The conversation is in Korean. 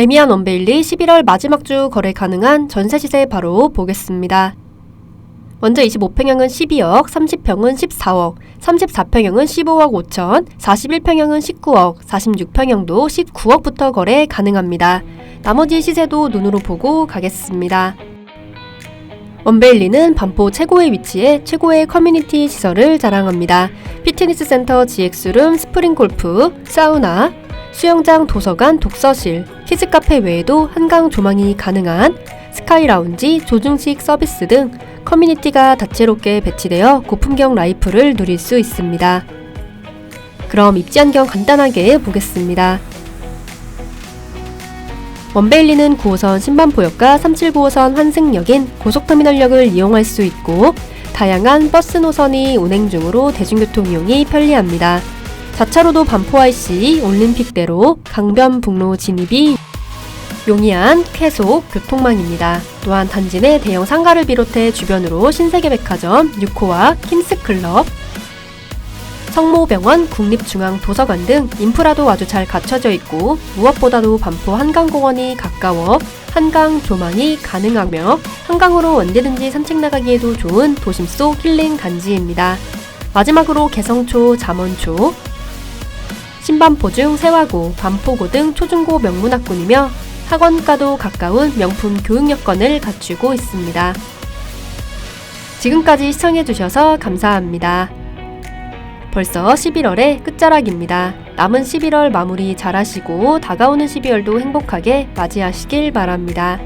에미안 원베일리 11월 마지막 주 거래 가능한 전세 시세 바로 보겠습니다. 먼저 25평형은 12억, 30평은 14억, 34평형은 15억 5천, 41평형은 19억, 46평형도 19억부터 거래 가능합니다. 나머지 시세도 눈으로 보고 가겠습니다. 원베일리는 반포 최고의 위치에 최고의 커뮤니티 시설을 자랑합니다. 피트니스 센터 GX룸, 스프링 골프, 사우나, 수영장, 도서관, 독서실, 키즈 카페 외에도 한강 조망이 가능한 스카이 라운지, 조중식 서비스 등 커뮤니티가 다채롭게 배치되어 고품격 라이프를 누릴 수 있습니다. 그럼 입지 환경 간단하게 보겠습니다. 원베일리는 9호선 신반포역과 379호선 환승역인 고속터미널역을 이용할 수 있고 다양한 버스 노선이 운행 중으로 대중교통 이용이 편리합니다. 자차로도 반포 IC 올림픽대로 강변북로 진입이 용이한 쾌속 교통망입니다. 또한 단지 내 대형 상가를 비롯해 주변으로 신세계백화점, 유코와 킴스클럽, 성모병원, 국립중앙도서관 등 인프라도 아주 잘 갖춰져 있고 무엇보다도 반포 한강공원이 가까워 한강 조망이 가능하며 한강으로 언제든지 산책 나가기에도 좋은 도심 속 힐링 단지입니다. 마지막으로 개성초, 잠원초, 신반포 중 세화고, 반포고 등 초중고 명문학군이며 학원가도 가까운 명품 교육 여건을 갖추고 있습니다. 지금까지 시청해주셔서 감사합니다. 벌써 11월의 끝자락입니다. 남은 11월 마무리 잘하시고 다가오는 12월도 행복하게 맞이하시길 바랍니다.